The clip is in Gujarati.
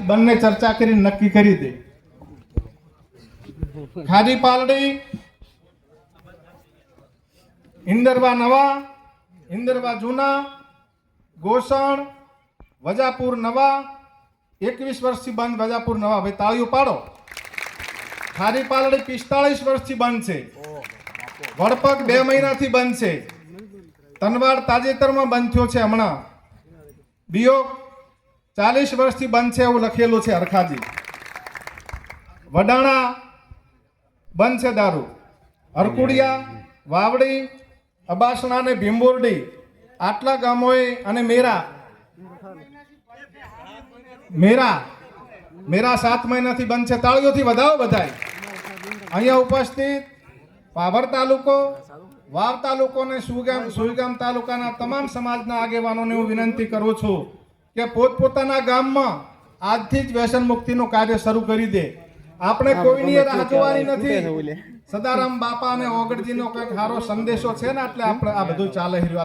બંને ચર્ચા કરી, નક્કી કરી દે. ખાદી પાલડી, ઇન્દરવા નવા, ઇન્દરવા જૂના, ગોસણ, વજાપુર નવા, એકવીસ વર્ષથી બંધ વજાપુર નવા. ભાઈ તાળીઓ પાડો. ખારી પાલડી પિસ્તાળીસ વર્ષથી બંધ છે. વડપગ બે મહિનાથી બંધ છે. તનવાડ તાજેતરમાં બંધ થયો છે હમણાં. બીઓ ચાલીસ વર્ષથી બંધ છે એવું લખેલું છે હરખાજી. વડાણા બંધ છે દારૂ. હરકુડિયા, વાવડી અબાસણા અને ભીમબોરડી આટલા ગામોએ અને મેરા. મેરા. મેરા સાત મહિનાથી બંધ છે. તાળીઓથી વધાવો બધાય. અહીંયા ઉપસ્થિત પાવર તાલુકો, વાવ તાલુકો અને સુગામ સુઈગામ તાલુકાના તમામ સમાજના આગેવાનોને હું વિનંતી કરું છું. કે પોતપોતાના ગામમાં આજથી જ વ્યસન મુક્તિનું કાર્ય શરૂ કરી દે. આપણે કોઈની રાહ જોવાની નથી. સદારામ બાપા અને ઓગળજીનો કંઈક સારો સંદેશો છે ને એટલે આપણે આ બધું ચાલે